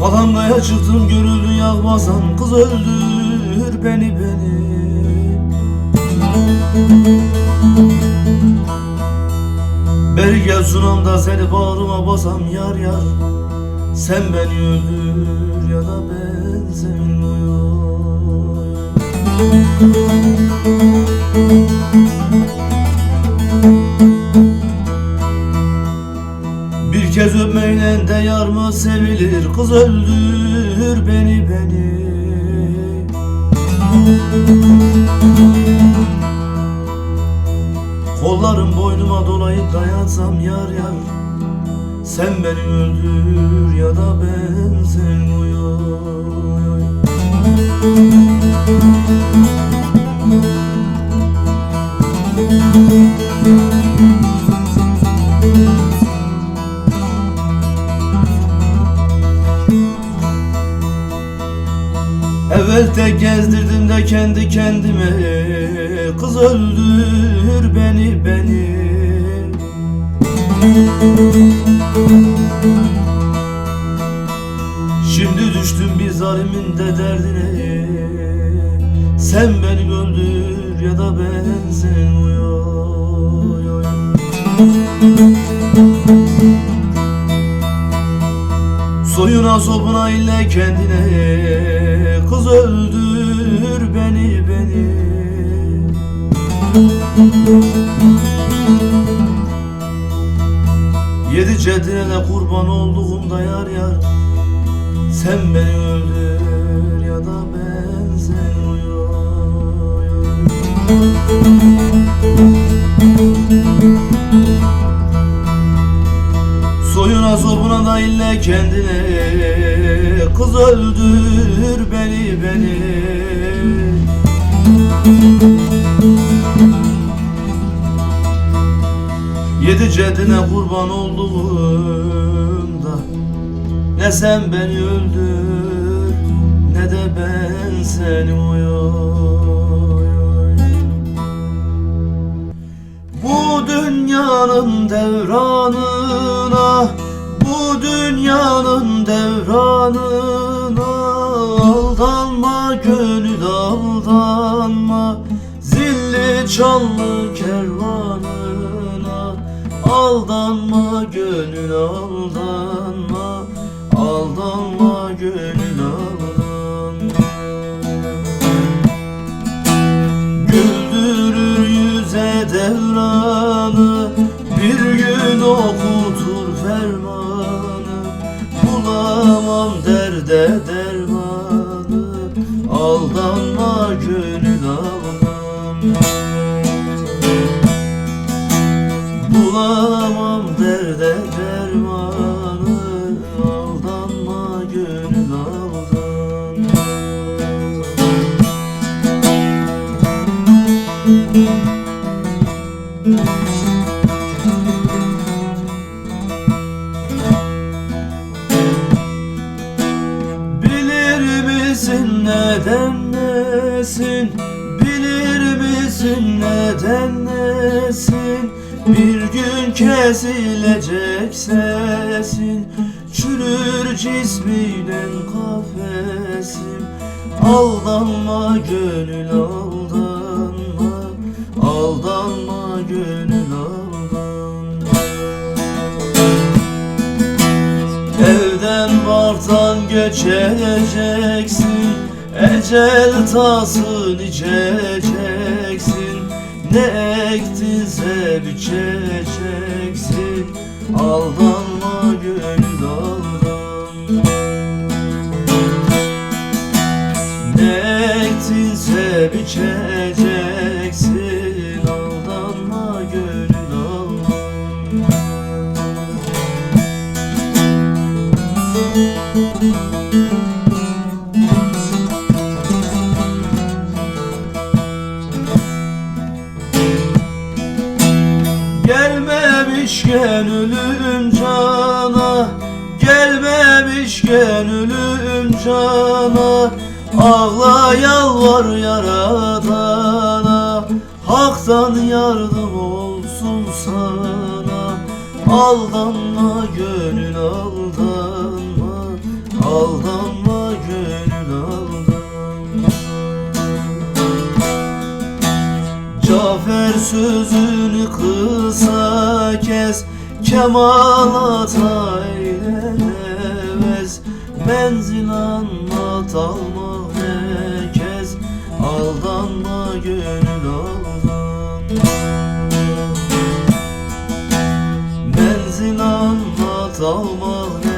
Palandaya çıktım görüldü yakmazsan Kız öldür beni beni Beri gel sunamda seni bağrıma basam yar yar. Sen beni öldür ya da ben seni uyur Bir kez öpmeyle de yar mı sevilir? Kız öldür beni beni Kollarım boynuma dolayıp dayansam yar yar. Sen beni öldür ya da ben seni uyuy Evvel de gezdirdim de kendi kendime Kız öldür beni beni. Şimdi düştüm bir zalimin de derdine. Sen beni öldür ya da ben seni. Uyuy Soyuna sopuna ile kendine. Kız öldür beni beni Yedi ceddine de kurban olduğumda yar yar Sen beni öldür ya da ben seni uyuy Soyuna sopuna da ille kendine Kız öldür beni beni Yedi ceddine kurban olduğumda Ne sen beni öldür Ne de ben seni uyuy Bu dünyanın devranına Bu dünyanın devranına Aldanma gönül aldanma Zilli çanlı kervanına Aldanma gönül aldanma. Aldanma gönül aldanma. Güldürür yüze devranı. Bir gün okutur fermanı. Bulamam derde dermanı Bulamam derde dermanı Aldanma gönül aldanma. Bilir misin neden nesin? Bilir misin neden nesin Bir gün kesilecek sesin Çürür cisminin kafesim Aldanma gönül aldanma Aldanma gönül aldanma. Evden bardan göçeceksin Ecel tasın içeceksin. Ne ektinse biçeceksin Aldanma gönül aldanma Ne ektinse biçeceksin Gelmemişken ölüm cana. Gelmemişken ölüm cana. Ağla yalvar yaradana. Hak'tan yardım olsun sana. Aldanma gönül aldanma. Aldanma gönül aldanma. Cafer sözünü kısa kes Kemal ata eylemez Menzil anlat alma herkes. Aldanma gönül aldanma. Menzil anlat alma herkes.